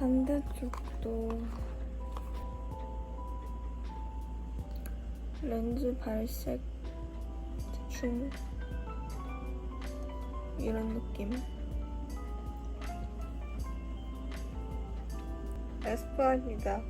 반대쪽도 렌즈 발색 대충 이런 느낌? 에스쁘아니다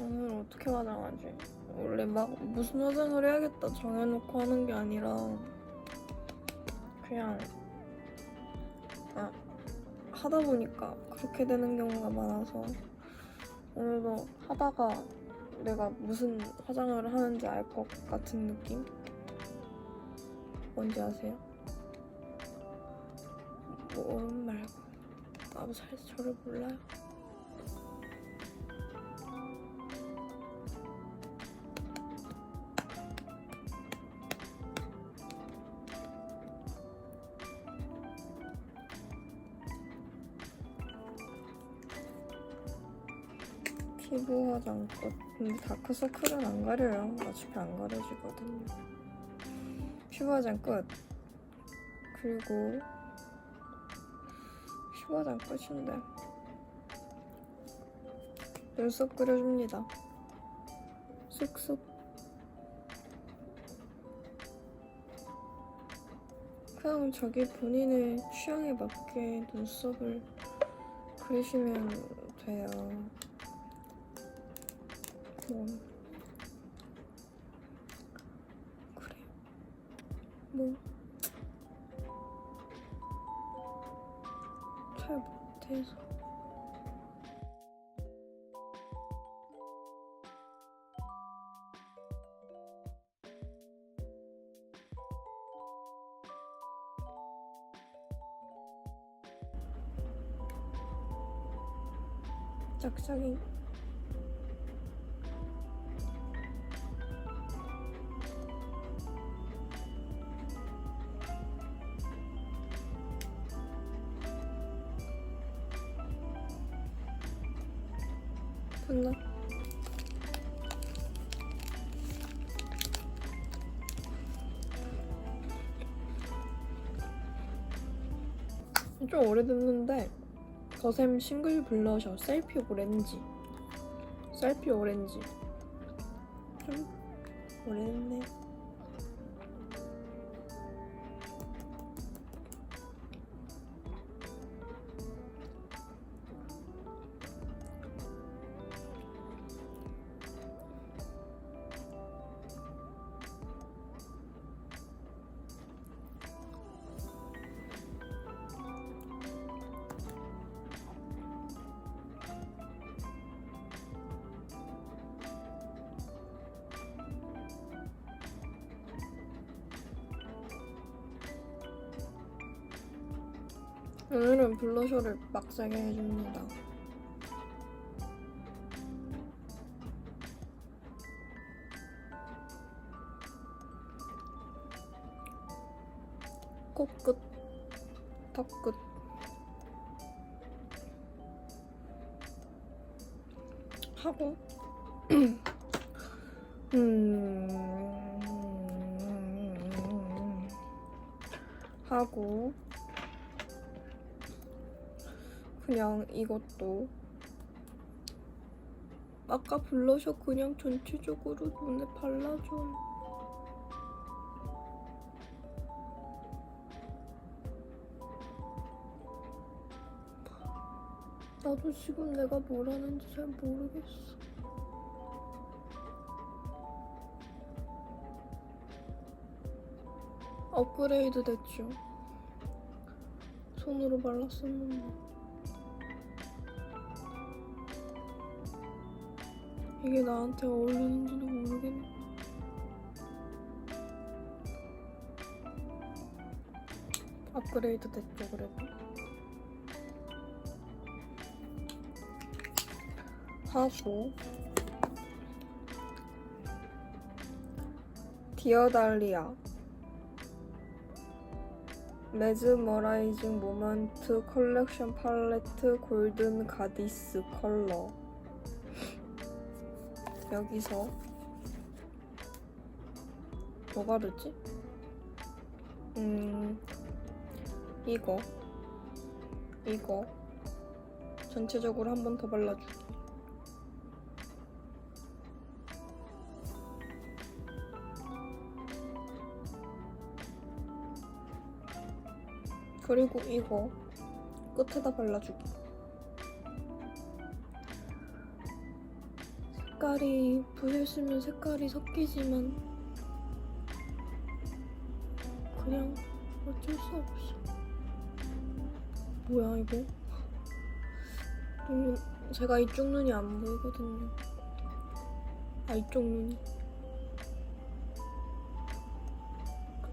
오늘 어떻게 화장하지? 원래 막 무슨 화장을 해야겠다 정해놓고 하는 게 아니라 그냥 아, 하다 보니까 그렇게 되는 경우가 많아서 오늘도 하다가 내가 무슨 화장을 하는지 알 것 같은 느낌? 뭔지 아세요? 모름 말고 나도 잘 저를 몰라요. 피부 화장꽃 근데 다크서클은 안 가려요. 어차피 안 가려지거든요. 피부 화장 끝. 그리고 피부 화장 끝인데 눈썹 그려줍니다. 쑥쑥 그냥 자기 본인의 취향에 맞게 눈썹을 그리시면 돼요 뭐 그래. 뭐? 잘 못해서. 짝짝이 좀 오래됐는데 거샘 싱글 블러셔 셀피 오렌지. 셀피 오렌지. 좀 오래 오늘은 블러셔를 빡세게 해줍니다. 코끝, 턱끝. 하고, 음, 하고, 그냥 이것도 아까 블러셔 그냥 전체적으로 눈에 발라줘. 나도 지금 내가 뭘 하는지 잘 모르겠어. 업그레이드 됐죠. 손으로 발랐었는데. 이게 나한테 어울리는지도 모르겠네. 업그레이드 됐죠, 그래도. 하고, 디어달리아. 메즈머라이징 모먼트 컬렉션 팔레트 골든 가디스 컬러. 여기서 뭐 바르지? 음 이거 이거 전체적으로 한 번 더 발라줄게. 그리고 이거 끝에다 발라줄게. 색깔이 쓰면 색깔이 섞이지만 그냥 어쩔 수 없어. 뭐야 이거? 눈, 제가 이쪽 눈이 안 보이거든요. 아 이쪽 눈이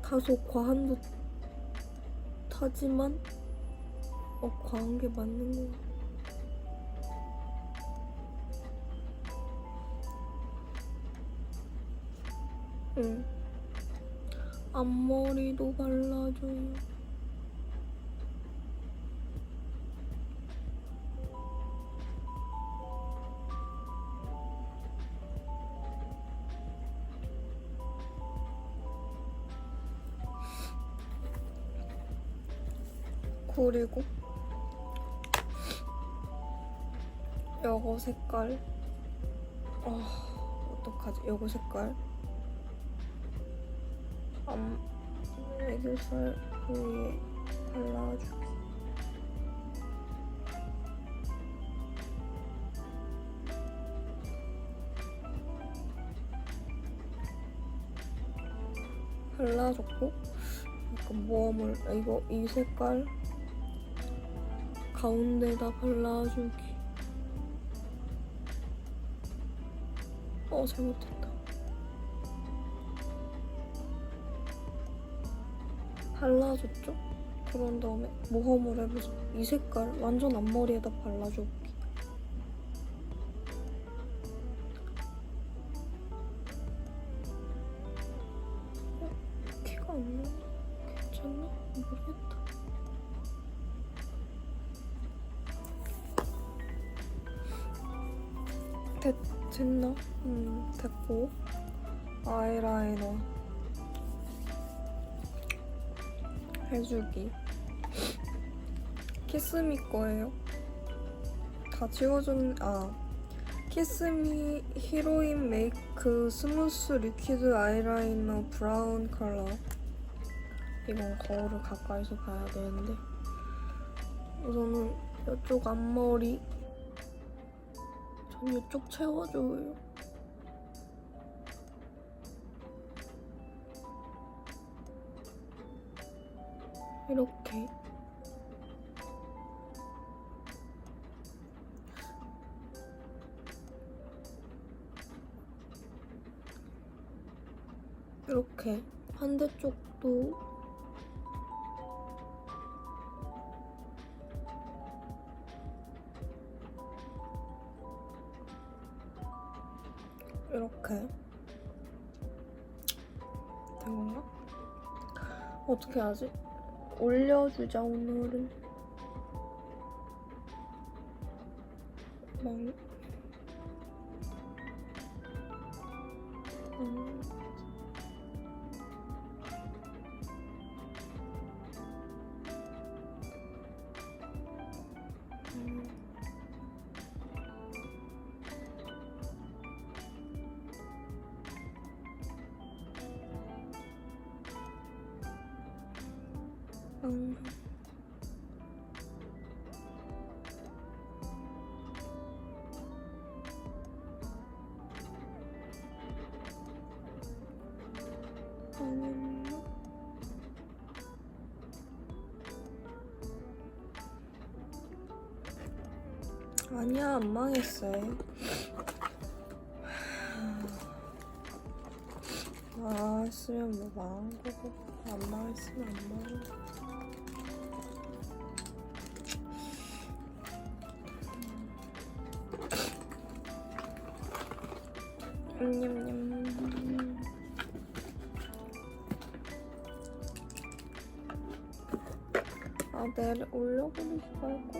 다소 과한 듯 하지만 어 과한 게 맞는 거 같아. 앞머리도 발라줘요. 그리고 요거 색깔. 아 어떡하지? 요거 색깔 앞 애교살 부위에 발라주기 발라줬고 약간 모험을 아, 이거 이 색깔 가운데다 발라주기. 어 잘못했다 발라줬죠? 그런 다음에 모험을 해보자 이 색깔 완전 앞머리에다 발라줄 해주기. 키스미 거예요. 다 지워줬는 아 키스미 히로인 메이크 스무스 리퀴드 아이라이너 브라운 컬러. 이건 거울을 가까이서 봐야 되는데. 우선은 이쪽 앞머리 전 이쪽 채워줘요. 이렇게 이렇게 반대쪽도 이렇게 된 건가? 어떻게 하지? 올려주자 오늘은 막 음. 음. 아니야 안 망했어요. 아 했으면 뭐 망한 거고 안 망했으면 안 망한 거. 냠냠. 아 내일 올려버리지 말걸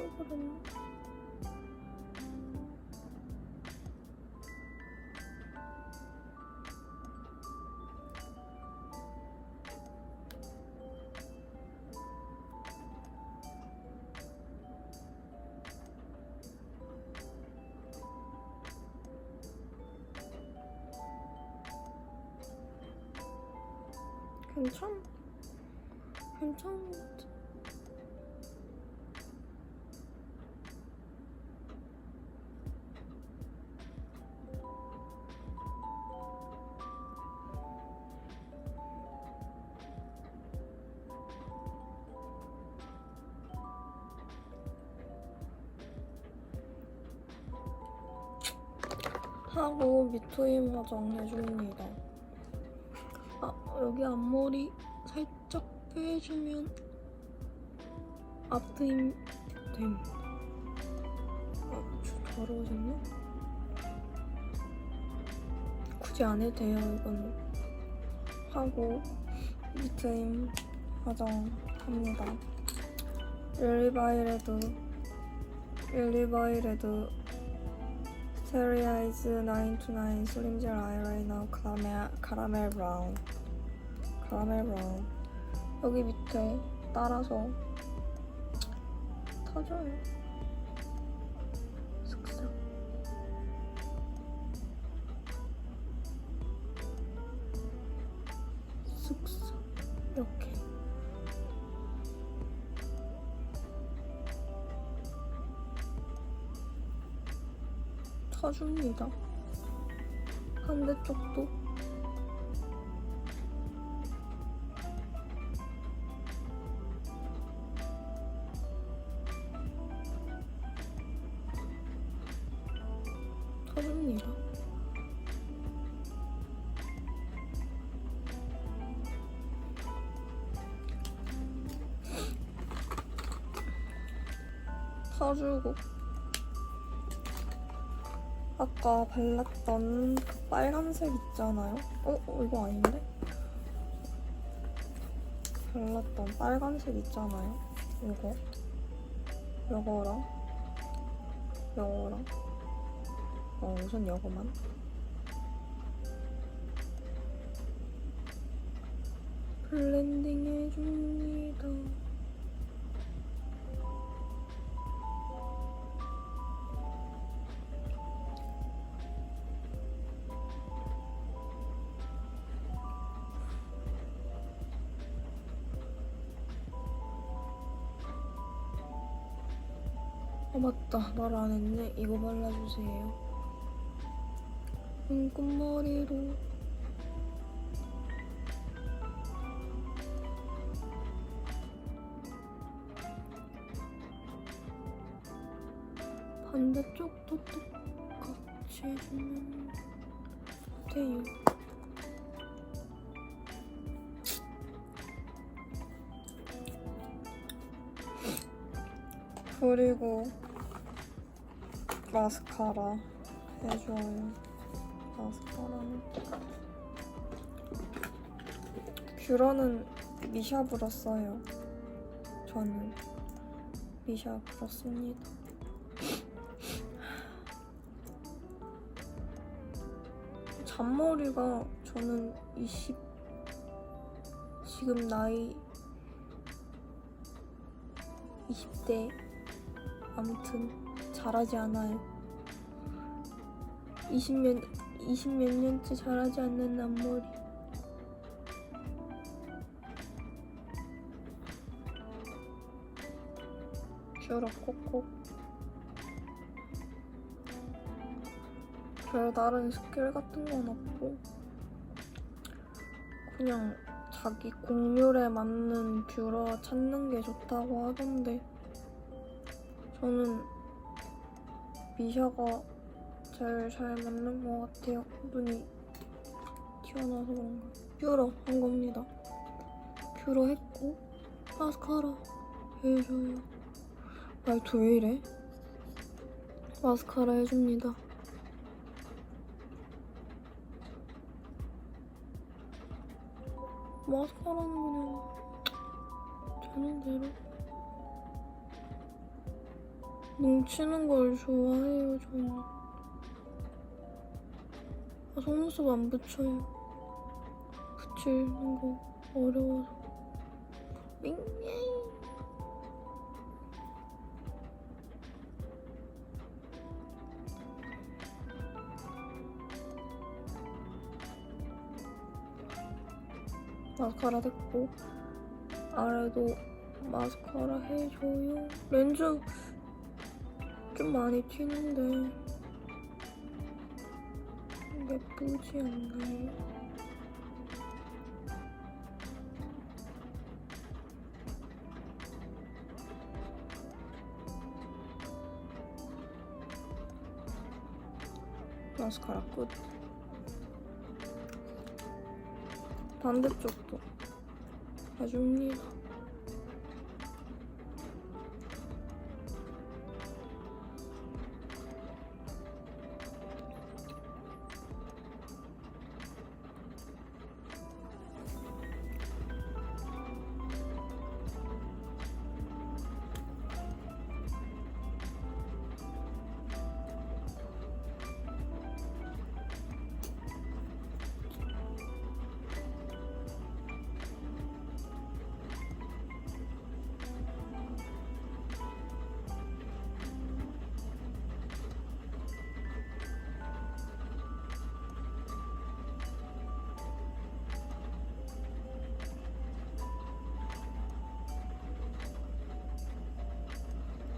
괜찮아. 괜찮은 것 같아. 하고 미토임 화장 해줍니다. 아 여기 앞머리 살짝 빼주면 앞트임 됨. 아, 저 더러워졌네? 굳이 안 해도 돼요, 이건. 하고 밑트임 화장 합니다. 릴리바이레드 릴리바이레드 스테리아이즈 929 슬림젤 아이라이너 카라멜, 카라멜 브라운 카라멜 브라운 여기 밑에 따라서 터져요. 슥슥. 슥슥. 이렇게. 터줍니다. 반대쪽도 터줍니다. 터주고 아까 발랐던 그 빨간색 있잖아요. 어, 어 이거 아닌데? 발랐던 빨간색 있잖아요. 이거 요거랑 요거랑 어, 우선 요거만. 블렌딩 해줍니다. 아 맞다 말 안 했네 이거 발라주세요 음, 끝머리로 반대쪽도 똑같이 해주면 돼요 그리고 마스카라 해줘요. 마스카라는 뷰러는 미샤브로 써요. 저는 미샤브로 씁니다. 잔머리가 저는 20 지금 나이 20대 아무튼 잘하지 않아요. 20몇 20 몇 년째 잘하지 않는 앞머리. 뷰러 콕콕. 별 다른 스킬 같은 건 없고 그냥 자기 곡률에 맞는 뷰러 찾는 게 좋다고 하던데 저는 미샤가 제일 잘 맞는 것 같아요. 눈이 튀어나와서 그런가. 뷰러 한 겁니다. 뷰러 했고 마스카라 해줘요. 말투 왜 이래? 마스카라 해줍니다. 마스카라는 그냥 되는 대로 뭉치는 걸 좋아해요 저는 아, 속눈썹 안 붙여요 붙이는 거 어려워서. 밍 마스카라 됐고 아래도 마스카라 해줘요. 렌즈 좀 많이 튀는데 예쁘지 않나요? 마스카라 끝 반대쪽도. 해줍니다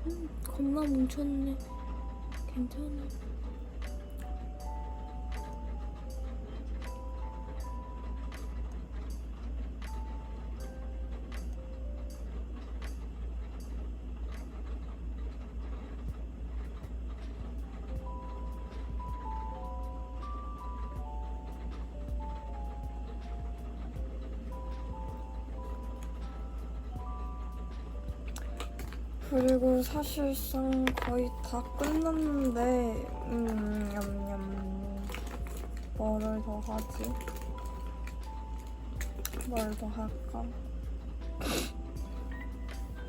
음, 겁나 뭉쳤네. 괜찮아 그리고 사실상 거의 다 끝났는데 음 냠냠 뭐를 더 하지? 뭘 더 할까?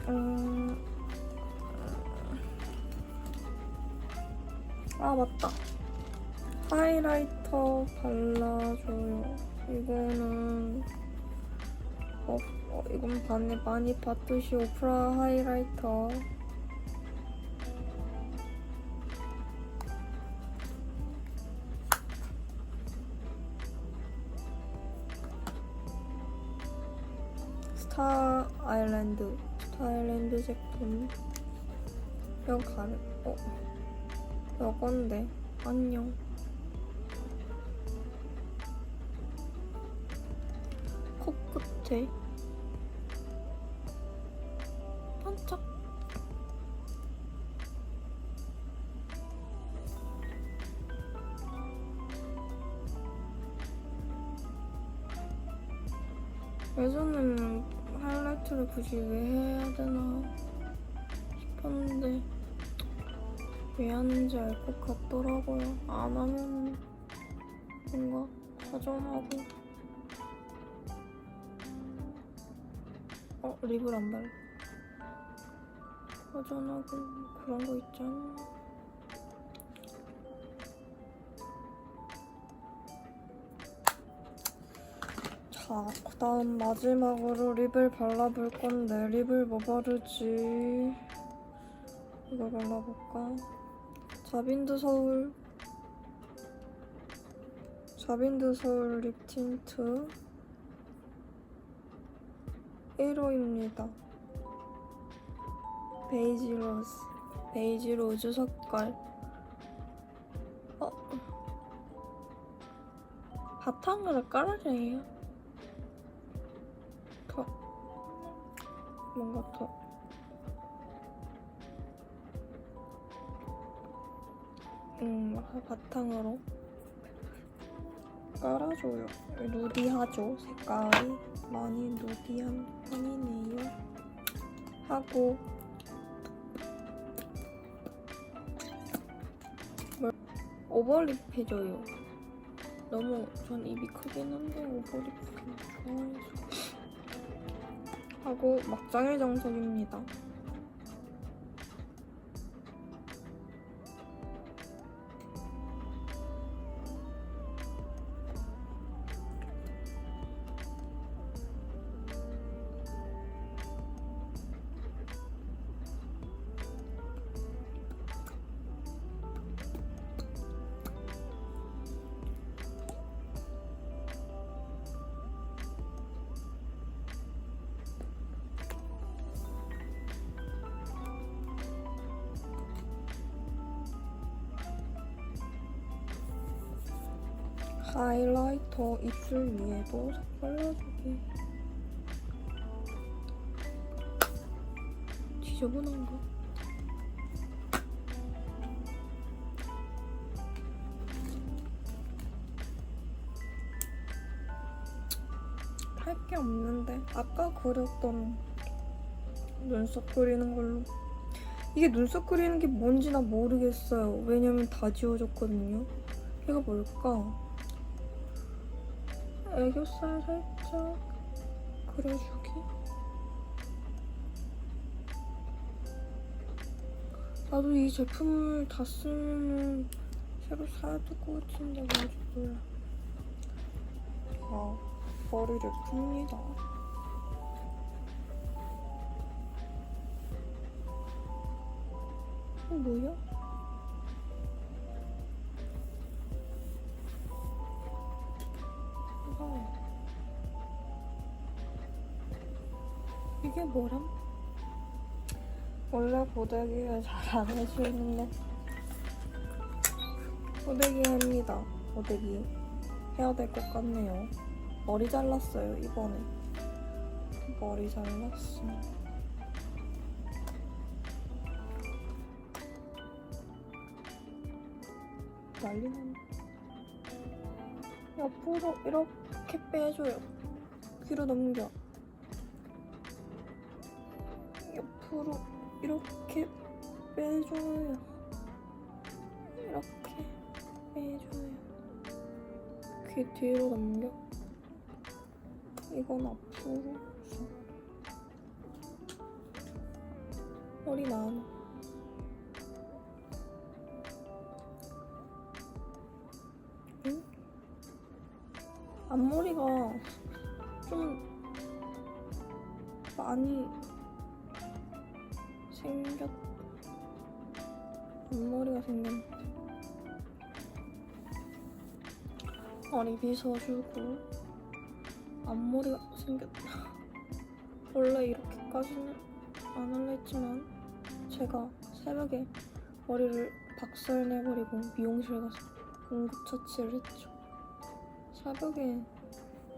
음... 아 맞다 하이라이터 발라줘요 이거는 어, 어, 이건 많이, 많이 봤듯이 오프라 하이라이터. 스타 아일랜드. 스타 아일랜드 제품. 뼈 가려 어? 이건데? 안녕. 코끝에 하이라이트를 굳이 왜 해야 되나 싶었는데 왜 하는지 알 것 같더라고요. 안 하면 뭔가 허전하고. 어 립을 안 발라 허전하고 그런 거 있잖아 자 그 다음 마지막으로 립을 발라볼 건데 립을 뭐 바르지 이거 발라볼까 자빈드 서울 자빈드 서울 립 틴트 1호입니다. 베이지 로즈. 베이지 로즈 색깔. 어? 바탕으로 깔아줘요. 뭔가 더. 음, 바탕으로 깔아줘요. 누디하죠, 색깔이. 많이 누디한 편이네요. 하고 뭘 오버립 해줘요. 너무 전 입이 크긴 한데 오버립 좋아해서 하고 막장의 정석입니다. 하이라이터 입술 위에도 색 발라주기. 지저분한가? 할게 없는데 아까 그렸던 눈썹 그리는 걸로 이게 눈썹 그리는 게 뭔지 나 모르겠어요 왜냐면 다 지워졌거든요 이거 뭘까? 애교살 살짝 그려주기? 나도 이 제품을 다 쓰면은 새로 사야 될 것 같은데 뭔지 몰라. 아 머리를 풉니다. 어, 뭐야? 뭐람? 원래 고데기를 잘 안 해주는데. 고데기 합니다. 고데기. 해야 될 것 같네요. 머리 잘랐어요 이번에. 머리 잘랐어 난리났네. 옆으로 이렇게 빼줘요. 뒤로 넘겨 옆으로 이렇게 빼줘요. 이렇게 빼줘요. 귀 뒤로 넘겨. 이건 앞으로 머리 응? 앞머리가 좀 많이 머리가 생겼네. 머리 빗어주고 앞머리가 생겼다. 원래 이렇게까지는 안 할라 했지만 제가 새벽에 머리를 박살내버리고 미용실 가서 응급처치를 했죠. 새벽에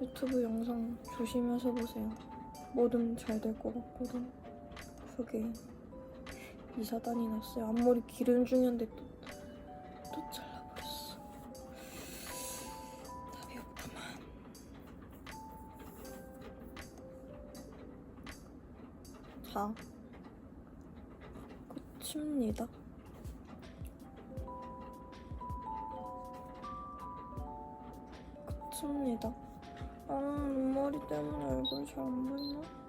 유튜브 영상 조심해서 보세요. 뭐든 잘 될 것 같거든. 그게 이사단이 났어요. 앞머리 기른 중이었는데 또, 또 잘라버렸어. 답이 없구만. 자 끝입니다. 끝입니다. 아 앞머리 때문에 얼굴 잘 안 보이나?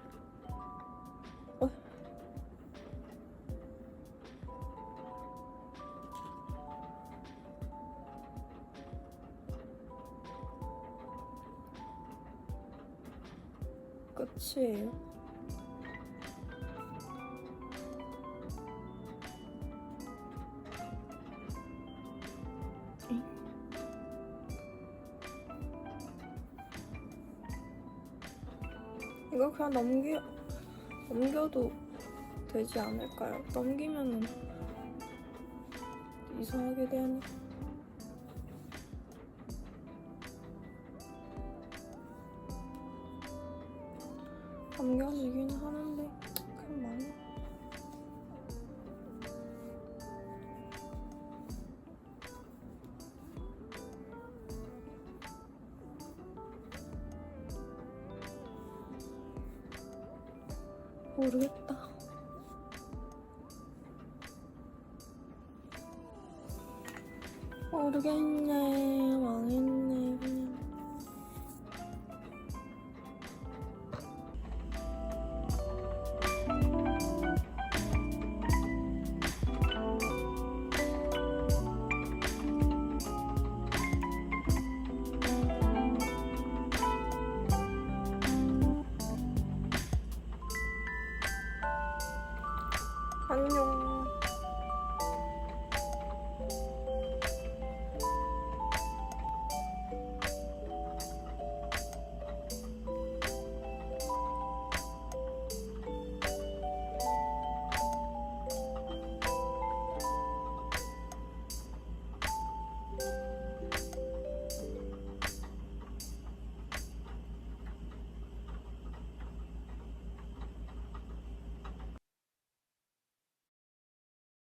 이거 그냥 넘기 넘겨도 되지 않을까요? 넘기면은 이상하게 되니. 넘겨지긴 하는